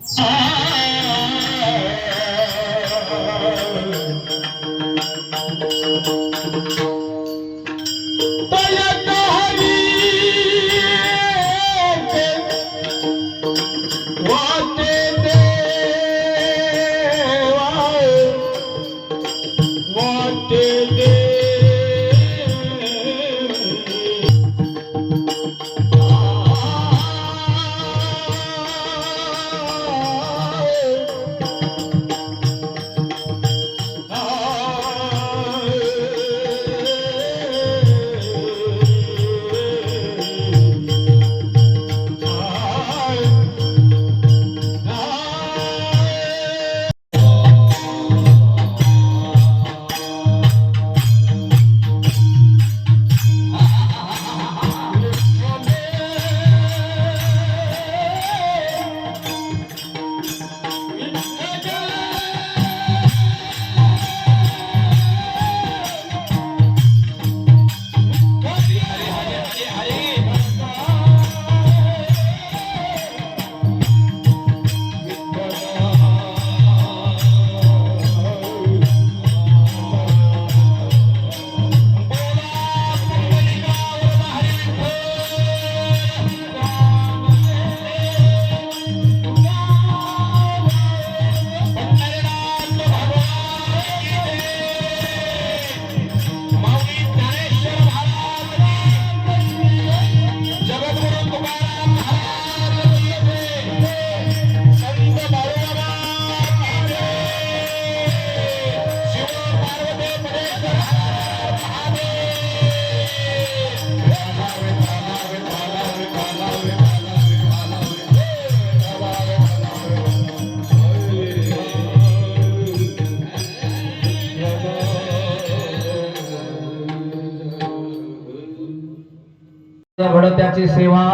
Sim. घडत्याची सेवा.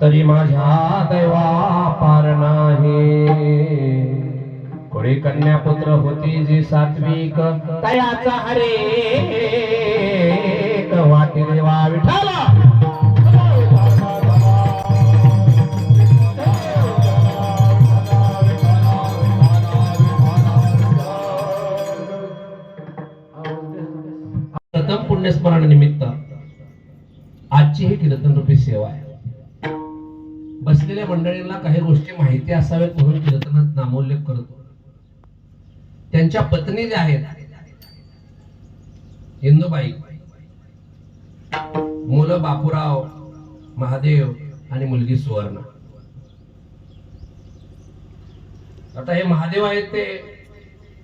तरी माझ्या दैवा पार नाही. कोळी कन्या पुत्र होती जी सात्विक. तयाचा हरे वाटी देवा विठाला प्रथम पुण्यस्मरण निमित्त आजची ही कीर्तन रूपी सेवा आहे. बसलेल्या मंडळींना काही गोष्टी माहिती असाव्यात म्हणून कीर्तनात नामोल्लेख करतो. त्यांच्या पत्नी ज्या आहेत इंदुबाई मुलं बापूराव महादेव आणि मुलगी सुवर्णा. आता हे महादेव आहेत ते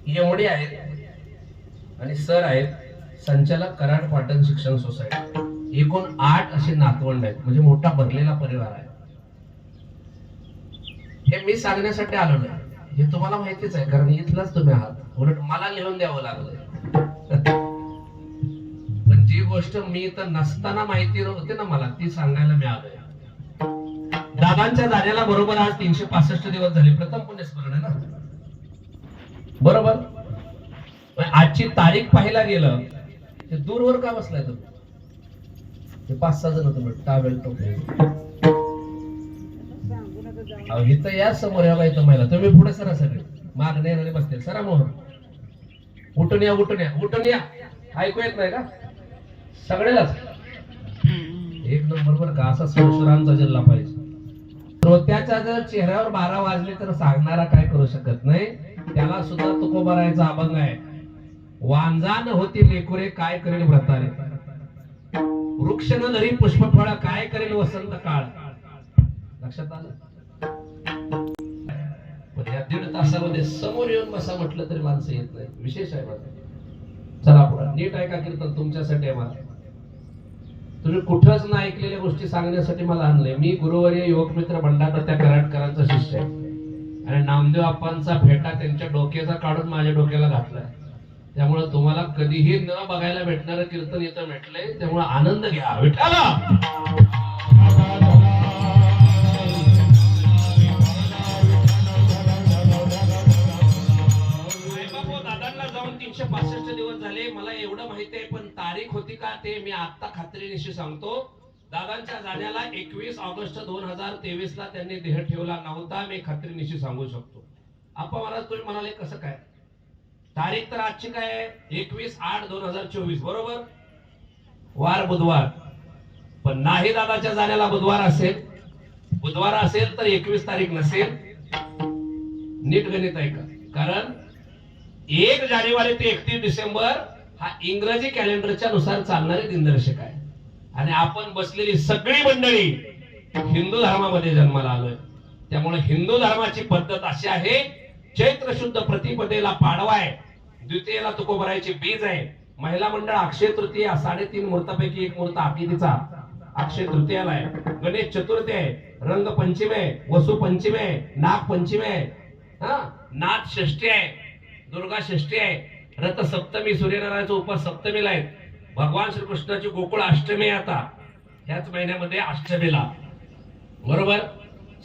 यमडी आहेत आणि सर आहेत संचालक कराड पाटण शिक्षण सोसायटी. एकूण आठ असे नातवंड आहेत. म्हणजे मोठा भरलेला परिवार आहे. हे मी सांगण्यासाठी आलो नाही. हे तुम्हाला माहितीच आहे कारण इथलाच तुम्ही आहात. उलट मला लिहून द्यावं लागलं पण जी गोष्ट मी तर नसताना माहिती होती ना मला ती सांगायला मिळालंय दादांच्या दाद्याला बरोबर आज तीनशे पासष्ट दिवस झाले. प्रथम पुण्यस्मरण आहे ना? बरोबर? आजची तारीख पाहायला गेलं दूरवर का बसलाय तुम्ही? हे पाच सहा जण तुम्ही टावेल टोपले अहो इथं या समोर या बाई महिला. तुम्ही पुढे सरा सगळे. मागणे येणारे बसतील. सरा मोहन. उठून या उठून या उठून या. ऐकू येत नाही का? सगळेलाच. एक नंबर बर का असा सुरांचा जिल्हा पाहिजे. श्रोत्याच्या जर चेहऱ्यावर बारा वाजले तर सांगणारा काय करू शकत नाही? त्याला सुद्धा तुकोबरायचा अभंग आहे. वांजान होती लेकुरे काय करेल व्रतारे? वृक्ष न धरी पुष्पफळ काय करेल वसंत काळ? लक्षात आलं? पण या दीड तासामध्ये समोर येऊन बसा म्हटलं तरी माणसं येत नाही विशेष आहे माझं चला पुढे. नीट ऐका कीर्तन तुमच्यासाठी आहे मला. तुम्ही कुठंच ना ऐकलेल्या गोष्टी सांगण्यासाठी मला आणलंय. मी गुरुवर्य युवक मित्र भंडारा त्या कराडकरांचा शिष्य आहे. आणि नामदेव आप्पांचा फेटा त्यांच्या डोक्याचा काढून माझ्या डोक्याला घातलाय. त्यामुळे तुम्हाला कधीही न बघायला भेटणारं कीर्तन इथं भेटलंय. त्यामुळे आनंद घ्या विठाला जाऊन तीनशे पासष्ट दिवस झाले. मला एवढं माहिती आहे पण तारीख होती का ते मी आता खात्रीनिशी सांगतो. दादांच्या जाण्याला एकवीस ऑगस्ट दोन हजार तेवीस ला त्यांनी देह ठेवला नव्हता मी खात्रीनिशी सांगू शकतो. आप्पा महाराज तुम्ही म्हणाले कसं काय? तारीख तर आजची काय आहे? एकवीस आठ दोन हजार चोवीस बरोबर? वार बुधवार. पण नाही दादाच्या जाण्याला बुधवार असेल. बुधवार असेल तर एकवीस तारीख नसेल. नीट गणित आहे का कारण एक जानेवारी ते एकतीस डिसेंबर हा इंग्रजी कॅलेंडरच्या नुसार चालणारे दिनदर्शक आहे. आणि आपण बसलेली सगळी मंडळी हिंदू धर्मामध्ये जन्माला आलोय. त्यामुळे हिंदू धर्माची पद्धत अशी आहे चैत्र शुद्ध प्रतिपदेला पाडवा आहे. द्वितीयेला तुकोबरायची बीज आहे. महिला मंडळ अक्षय तृतीय साडेतीन मुहूर्तापैकी एक मुहूर्त आकितीचा अक्षय तृतीयाला आहे. गणेश चतुर्थी आहे. रंगपंचमी आहे. वसु पंचमी आहे. नागपंचमी आहे. हा? नाथ षष्ठी आहे. दुर्गा षष्ठी आहे. रथ सप्तमी सूर्यनारायणचा उपास सप्तमीला आहे भगवान श्रीकृष्णाची गोकुळ अष्टमी आहे आता. ह्याच महिन्यामध्ये अष्टमीला. बरोबर?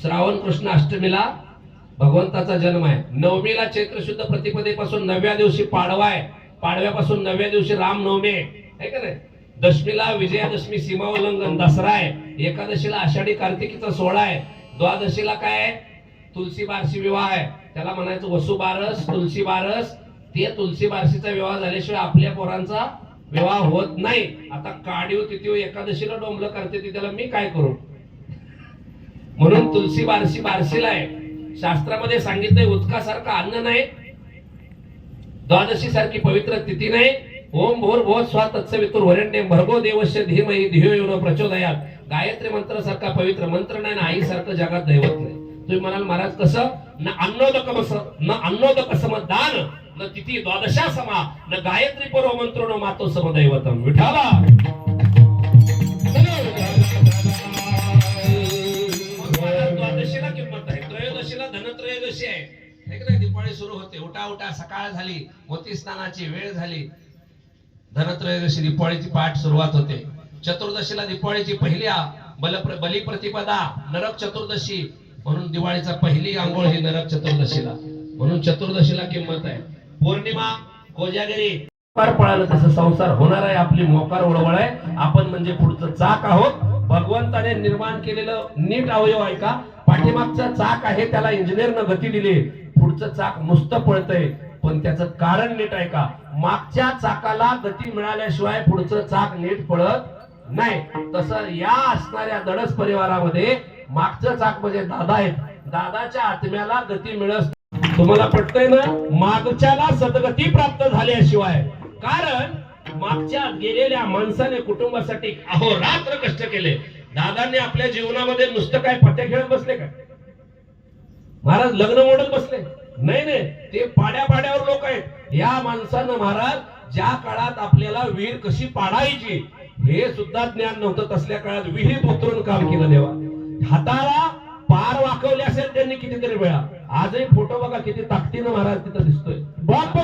श्रावण कृष्ण अष्टमीला भगवंताचा जन्म आहे. नवमीला चैत्र शुद्ध प्रतिपदेपासून नवव्या दिवशी पाडवा आहे. पाडव्यापासून नवव्या दिवशी रामनवमी आहे. का नाही? दशमीला विजयादशमी सीमा उल्लंघन दसरा आहे. एकादशीला आषाढी कार्तिकीचा सोहळा आहे. द्वादशीला काय आहे? तुलसी बारसी विवाह आहे. त्याला म्हणायचं वसुबारस तुलसी बारस. ते तुलसी बारसीचा विवाह झाल्याशिवाय आपल्या पोरांचा विवाह होत नाही. आता काढीव तिथीव एकादशीला डोंबलं करते ती त्याला मी काय करू? म्हणून तुलसी बारसी बारशीला आहे. शास्त्रामध्ये सांगितलंय उदकासारखं अन्न नाही द्वादशी सारखी पवित्र तिथी नाही. ओम भोर भोर स्वा तत्सवितुर वरण्य भरगो देवस्य धीमही धियो येऊन प्रचोदयात. गायत्री मंत्र सारखा पवित्र मंत्र नाही ना आई सारखं जगात दैवत नाही. तुम्ही म्हणाल महाराज कसं? न अन्नोदक न अन्नोदक समदान न तिथी द्वादशा समा न गायत्री पर्व मंत्रो न मातो समदैवतम विठाला है दिपाळी सुरू होते. उठा उठा सकाळ झाली. मोती स्नानाची वेळ झाली. धनत्रयोदशी दिपाळीची पाठ सुरुवात होते. चतुर्दशीला दिपाळीची पहिली आ- बल बली प्रतिपदा नरक चतुर्दशी. म्हणून दिवाळीचा पहिली आंघोळ ही नरक चतुर्दशीला. म्हणून चतुर्दशीला किंमत आहे. पौर्णिमा कोजागिरी. पार पळालं तसं संसार होणार आहे. आपली मोकार ओळवळ आहे. आपण म्हणजे पुढचं चाक आहोत. भगवंताने निर्माण केलेलं नीट अवयव आहे का? पाठीमागचं चाक आहे त्याला इंजिनियरनं गती दिली. पुढचं चाक नुसतं पळतंय. पण त्याचं कारण नीट आहे का? मागच्या चाकाला गती मिळाल्याशिवाय पुढचं चाक नीट पळत नाही. तसं या असणाऱ्या दडस परिवारामध्ये मागचं चाक म्हणजे दादा आहेत. दादाच्या आत्म्याला गती मिळत तुम्हाला पटतंय ना? मागच्याला सदगती प्राप्त झाल्याशिवाय. कारण मागच्या गेलेल्या माणसाने कुटुंबासाठी अहोरात्र कष्ट केले. दादांनी आपल्या जीवनामध्ये नुसतं काय पत्या खेळत बसले का? महाराज लग्न मोडत बसले. नाही नाही ते पाड्या पाड्यावर लोक आहेत. या माणसानं महाराज ज्या काळात आपल्याला विहीर कशी पाडायची हे सुद्धा ज्ञान नव्हतं. तसल्या काळात विहीर उतरून काम केलं देवा. हाताला पार वाकवले असेल त्यांनी कितीतरी वेळा. आजही फोटो बघा किती ताकदीनं महाराज तिथं दिसतोय. बाप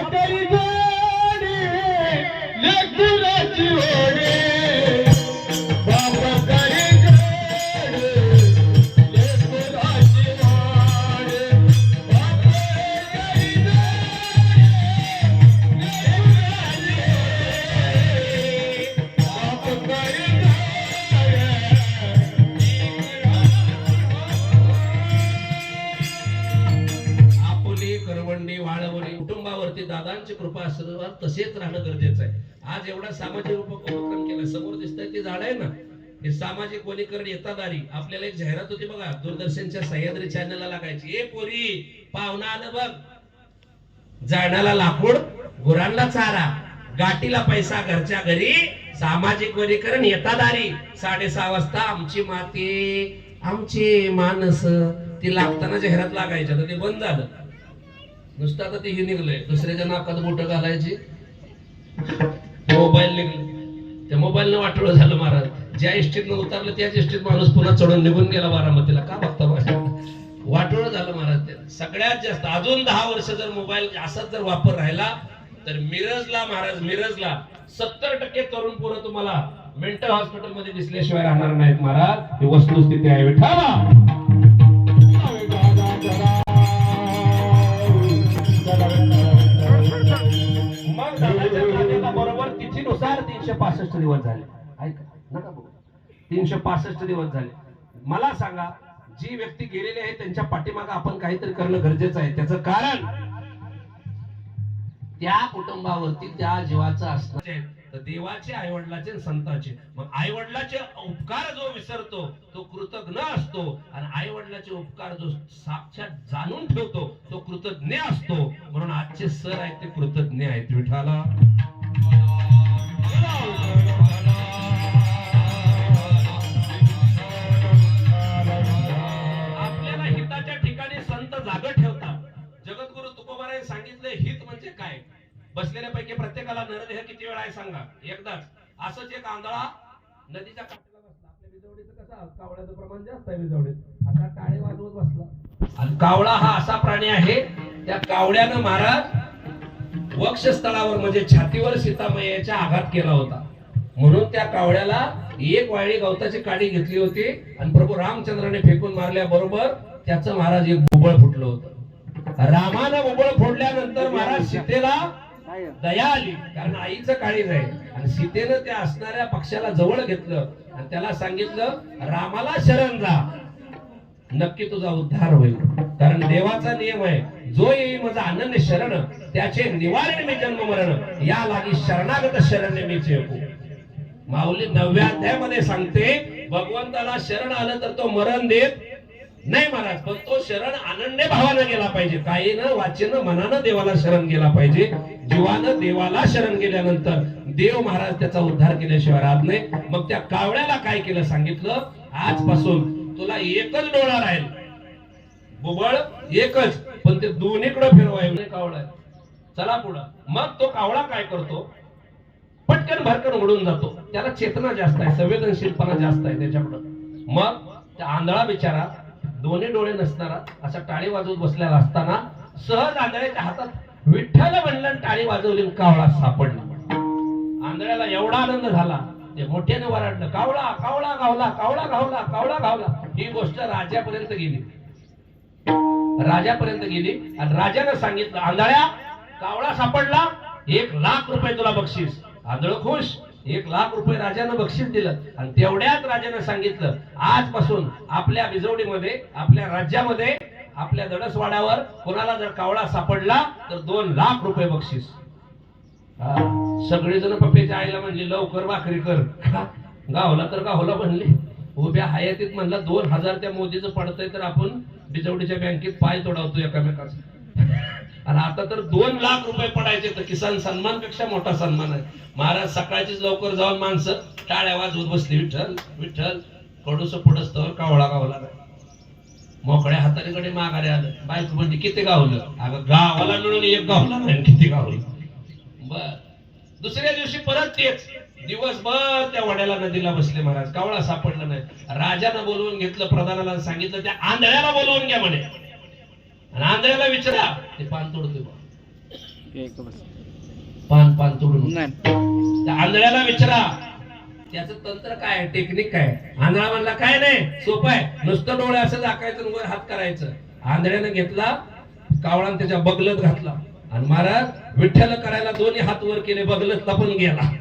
देवाची कृपा आशीर्वाद तसेच राहणं गरजेचं आहे. आज एवढा सामाजिक उपक्रम केला समोर दिसतंय ते झाड आहे ना. हे सामाजिक वनीकरण येतादारी आपल्याला एक जाहिरात होती बघा दूरदर्शनच्या सह्याद्री चॅनलला लागायची. ए पोरी पाहुणा आलं बघ. जाण्याला लाकूड गुरांना चारा गाठीला पैसा घरच्या घरी. सामाजिक वनीकरण येतादारी साडेसहा वाजता आमची माती आमची माणस ती लागताना जाहिरात लागायची. तर ते बंद झालं. नुसतं आता ते हे निघलंय. दुसऱ्याच्या नाकात बोट घालायची. मोबाईल निघले. त्या मोबाईलनं वाटोळ झालं महाराज. ज्या इष्टीतनं उतरलं त्याच इष्टीत माणूस पुन्हा चढून निघून गेला बारामतीला. का बघता बघा वाटोळ झालं महाराज त्या सगळ्यात जास्त अजून दहा वर्ष जर मोबाईल असाच जर वापर राहिला तर मिरजला महाराज मिरजला सत्तर टक्के तरुण पोरं तुम्हाला मेंटल हॉस्पिटलमध्ये दिसल्याशिवाय राहणार नाहीत महाराज. ही वस्तुस्थिती आहे. विठाला तीनशे पासष्ट दिवस झाले. ऐका नका बघू तीनशे पासष्ट दिवस झाले. मला सांगा जी व्यक्ती गेलेली आहे त्यांच्या पाठीमागे आपण काहीतरी करणं गरजेचं आहे. त्याचं कारण? त्या कुटुंबावरती त्या जीवाचं असणारे तर देवाचे आईवडिलाचे आणि संतांचे. मग आईवडिलाचे उपकार जो विसरतो तो कृतज्ञ असतो. आणि आईवडिलाचे उपकार जो साक्षात जाणून ठेवतो तो कृतज्ञ असतो. म्हणून आजचे सर आहेत ते कृतज्ञ आहेत. विठाला आपल्याला हिताच्या ठिकाणी संत जाग ठेवतात. जगद्गुरु तुकोबाराने सांगितले हित म्हणजे काय? बसलेल्यापैकी प्रत्येकाला नरदेह किती वेळा आहे सांगा? एकदाच. असंच एक आंधळा नदीच्या काठाला बसला. आपल्या बिजवडीचं कसं कावळ्याचं प्रमाण जास्त आहे बिजवडीत टाळे वाजवत बसला. आणि कावळा हा असा प्राणी आहे त्या कावळ्यानं महाराज वक्षस्थळावर म्हणजे छातीवर सीतामय्याच्या आघात केला होता. म्हणून त्या कावळ्याला एक वाळी गवताची काडी घेतली होती आणि प्रभू रामचंद्राने फेकून मारल्याबरोबर त्याचं महाराज एक बुबळ फुटलं होतं. रामानं बुबळ फोडल्यानंतर महाराज सीतेला दया आली कारण आईचं काळीज आहे आणि सीतेनं त्या असणाऱ्या पक्षाला जवळ घेतलं आणि त्याला सांगितलं रामाला शरण जा नक्की तुझा उद्धार होईल. कारण देवाचा नियम आहे जो येई माझा आनंद शरण त्याचे निवारण मी जन्म मरण या लागी शरणागत शरण मी चेपू माऊली नवव्या अध्यायामध्ये सांगते भगवंताला शरण आलं तर तो मरण देत नाही महाराज पण तो शरण अनन्य भावानं गेला पाहिजे. काहीनं वाचेनं मनानं देवाला शरण गेला पाहिजे. जीवानं देवाला शरण गेल्यानंतर देव महाराज त्याचा उद्धार केल्याशिवाय राहत नाही. मग त्या कावळ्याला काय केलं सांगितलं? आजपासून तुला एकच डोळा राहील. बुबळ एकच. पण ते दोन्हीकडे फिरवाय कावळा चला पुढं. मग तो कावळा काय करतो? पटकन भरकन उडून जातो. त्याला चेतना जास्त आहे संवेदनशीलपणा जास्त आहे त्याच्याकडं. मग त्या आंधळा बिचारा दोन्ही डोळे नसणारा असा टाळी वाजवत बसलेला असताना सहज आंधळ्याच्या हातात विठ्ठल म्हणलं टाळी वाजवली कावळा सापडला. आंधळ्याला एवढा आनंद झाला ते मोठ्याने वराडलं कावळा कावळा गावला कावळा गावला कावळा गावला. ही गोष्ट राजापर्यंत गेली. राजापर्यंत गेली आणि राजानं सांगितलं आंधळ्या कावळा सापडला एक लाख रुपये तुला बक्षीस. आंधळ खुश एक लाख रुपये राजानं बक्षीस दिलं. आणि तेवढ्याच राजानं सांगितलं आजपासून आपल्या बिजवडीमध्ये आपल्या राज्यामध्ये आपल्या दडसवाड्यावर कोणाला जर कावळा सापडला तर दोन लाख रुपये बक्षीस. सगळेजण पप्पेच्या आईला म्हणले लवकर भाकरी कर. गावला तर गावला म्हणले. उभ्या हयातीत म्हणला दोन हजार त्या मोदीचं पडतंय तर आपण बिजवडीच्या बँकेत पाय तोडावतो एकामेकाचा आणि आता तर दोन लाख रुपये पडायचे तर किसान सन्मानपेक्षा मोठा सन्मान आहे. महाराज सकाळचीच लवकर जाऊन माणसं टाळ्या वाजवत बसली. विठ्ठल विठ्ठल कडूस पुढस तर कावळा गावला मोकळ्या हाताने कडे माघारे आलं. बायको म्हणजे किती गावलं? अगं गावाला मिळून एक गावला नाही किती गावलं? बर. दुसऱ्या दिवशी परत तेच. दिवसभर त्या वड्याला नदीला बसले महाराज. कावळा सापडला नाही. राजानं बोलवून घेतलं प्रधानाला सांगितलं त्या आंधळ्याला बोलवून घ्या म्हणे. आणि आंधळ्याला विचारा ते पान तोडतोय बा. पान पान तोडून. त्या आंधळ्याला विचारा. त्याचं तंत्र काय आहे? टेक्निक काय? आंधळा म्हणला काय नाही सोपं आहे. नुसतं डोळे असं दाखायचं वर हात करायचं. आंधळ्यानं घेतला कावळान त्याच्या बगलत घातला. आणि महाराज विठ्ठल करायला दोन्ही हात वर केले बगलत लपून गेला.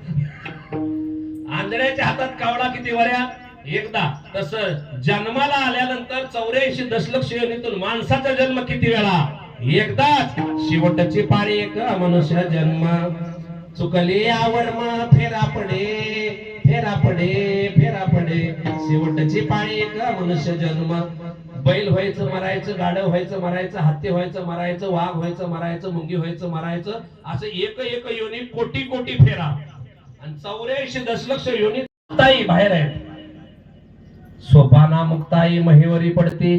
आंधळ्याच्या हातात कावळा किती वऱ्या? एकदा. तस जन्माला आल्यानंतर चौऱ्याऐंशी दशलक्ष योनीतून माणसाचा जन्म किती वेळा? एकदाच. शेवटची पाळी एक मनुष्य जन्म. चुकली आवड मा फेरा पडे फेरा पडे फेरा पडे. शेवटची पाळी एक मनुष्य जन्म. बैल व्हायचं मरायचं गाडं व्हायचं मरायचं हत्ती व्हायचं मरायचं वाघ व्हायचं मरायचं मुंगी व्हायचं मरायचं असं एक एक योनी कोटी कोटी फेरा. आणि चौऱ्याऐंशी दशलक्ष योनी बाहेर आहे सोपाना मुक्ताई महिवरी पडते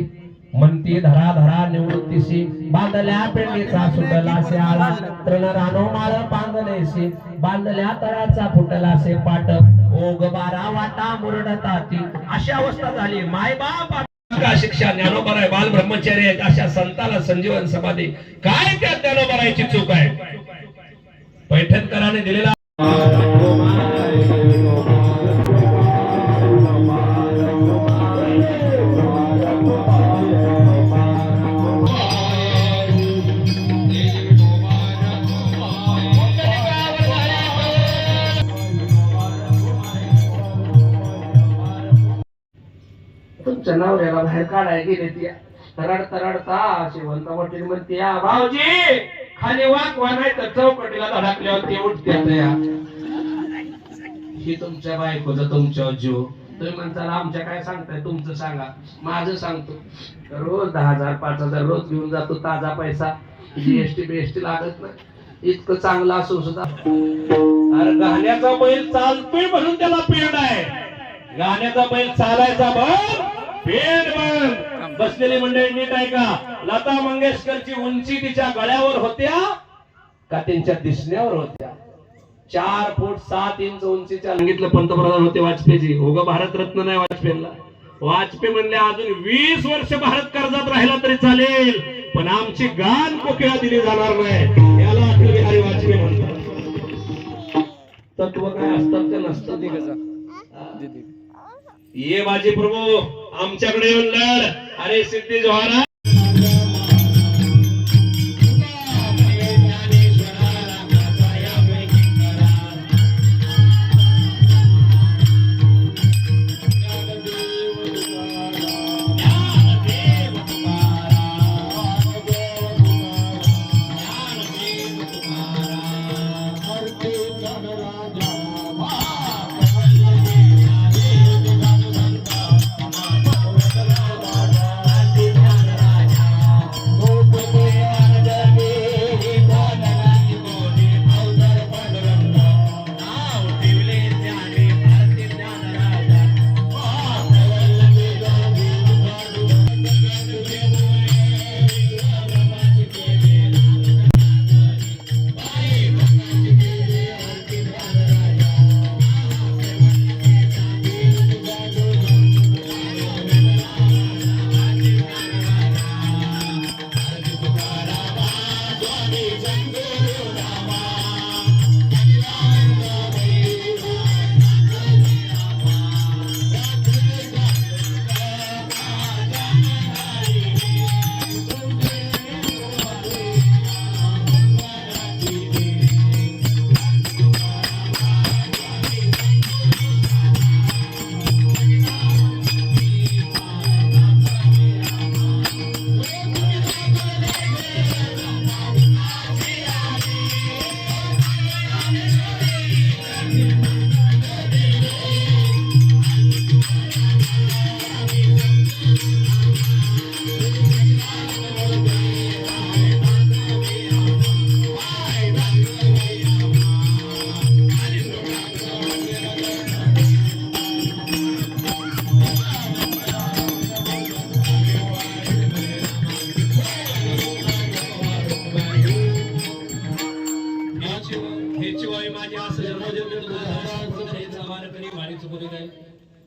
म्हणती धरा धरा निवृत्तीशी बांधल्या पेंडीचा सुटला आळा तृण रानो माळ बांधलेशी बांधल्या तळाचा फुटला से पाट ओग बारा वाटा मुरडता ती अशी अवस्था झाली. माय बाप का शिक्षा ज्ञानोबराय बाल ब्रह्मचारी आहेत? अशा संताला संजीवन समाधी. काय त्या ज्ञानोबरायची चूक आहे? पैठणकराने दिलेला काढाय गेले ती. रडता रडता शेवंत मोठी म्हणते "या भाऊजी खाली वाकवा नाही तर चौकटीला धडकल्यावर ते उठते या. ही तुमच्या बायकोचा तुमच्या जीव. तुम्ही म्हणताल आमच्या काय सांगताय? तुमचं सांगा. माझं सांगतो. रोज दहा हजार पाच हजार रोज घेऊन जातो ताजा पैसा. जीएसटी बीएसटी लागत नाही. इतकं चांगलं असून सुद्धा. अरे गाण्याचा बैल चालतोय म्हणून त्याला पेड आहे. गाण्याचा बैल चालायचा बघ. बघ बसलेली मंडळी नीट आहे का लता मंगेशकरची उंची तिच्या गळ्यावर होत्या का त्यांच्या दिसण्यावर होत्या? चार फूट सात इंच उंचीच्या सांगितलं पंतप्रधान होते वाजपेयीजी. उगा भारतरत्न नाही वाजपेयीला. वाजपेयी म्हणले अजून वीस वर्ष भारत कर्जात राहिला तरी चालेल पण आमची गान कोकिळा दिली जाणार नाही. याला अटल बिहारी वाजपेयी म्हणतात. तत्व काय असतात का नसतात? ये बाजी प्रभू. आमच्याकडे येऊन लढ. अरे सिद्धी जोहारा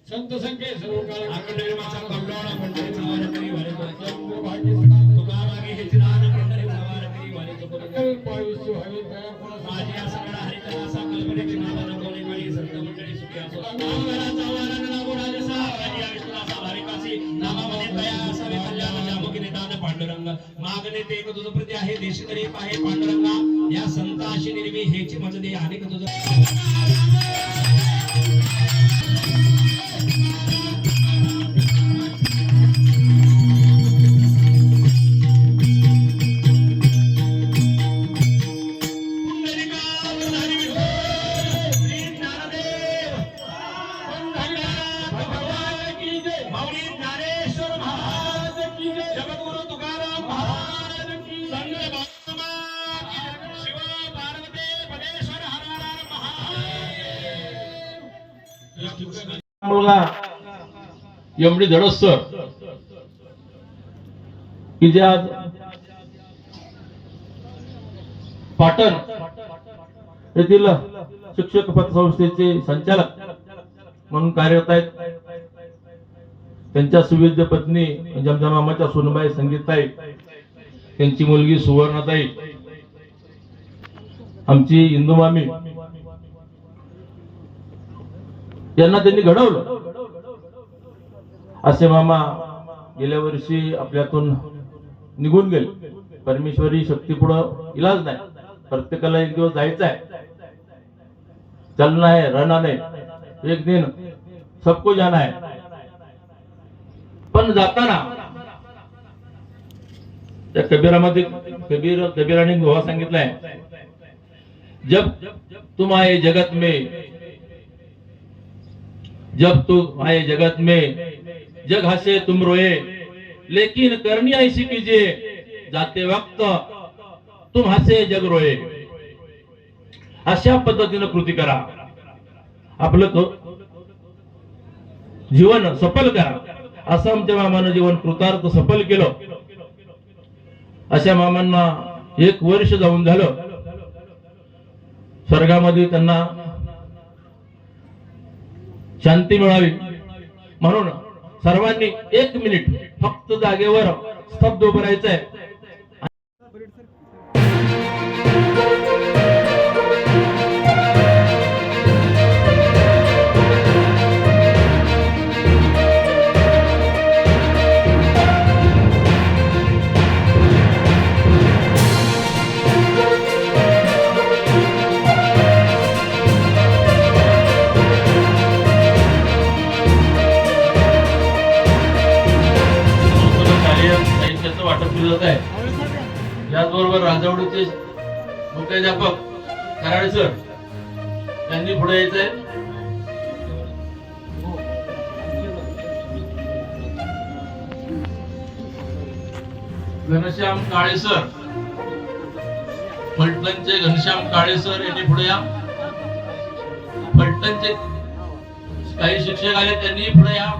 संत संख्ये सर्व काळ आखंड माझा कमलावळा पंढरी सवार करी वारी चुकवली तुका मागे हेची दान पंढरी सवार करी वारी चुकवली नाही पायुष्य हवे तया कोणा माझी असं कळा हरित असा कल्पनेची नावा नको निवडी संत मंडळी सुखी असो. मंगळाचा वारण नागो राजसा आणि या विष्णुनाचा भारिकासी नामामध्ये तया असावे कल्याण जामकी निदान पांडुरंग. मागणे ते एक तुझं प्रती आहे देशी तरी एक आहे पांडुरंगा. या संताशी निर्मी हेची मज दे अनेक तुझं एवढी धडसर की जे आज पाटण. येथील शिक्षक पतसंस्थेचे संचालक म्हणून कार्यरत आहेत. त्यांच्या सुविद्य पत्नी जमजमामाच्या सोनबाई संगीताई त्यांची मुलगी सुवर्णताई. आमची इंदुमामी यांना त्यांनी घडवलं. असे मामा गेल्या वर्षी आपल्यातून निघून गेले. परमेश्वरी शक्ती पुढं इलाज नाही. प्रत्येकाला एक दिवस जायचं आहे. चलना है रहना नाही. एक दिन सबको जाना है. पण जाताना त्या कबीरामध्ये कबीर कबीराने गोवा सांगितलाय जब तुम आए जगत में जब तुम आए जगत में जग हसे तुम रोए। लेकिन करनी ऐसी कीजिए जाते वक्त तुम हसे जग रोए। अशा पद्धतीनं कृती करा। आपलं तो जीवन सफल करा। असं आमच्या मामानं जीवन कृतार्थ सफल केलं. अशा मामांना एक वर्ष जाऊन झालं. स्वर्गामध्ये त्यांना शांती मिळावी म्हणून सर्वांनी एक मिनिट फक्त जागेवर स्तब्ध उभं राहायचंय. काळे सर फलटणचे घनश्याम काळे सर यांनी पुढे या. फलटणचे काही शिक्षक आले त्यांनी पुढे या.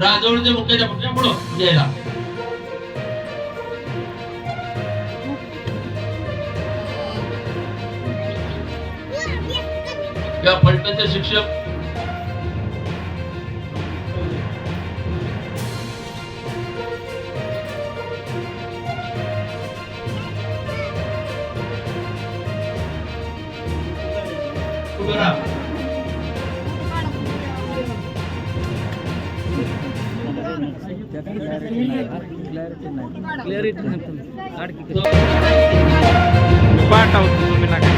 राजवडचे मुख्याध्यापक पुढं यायला. या फलटणचे शिक्षक पाठवतो तुम्ही नका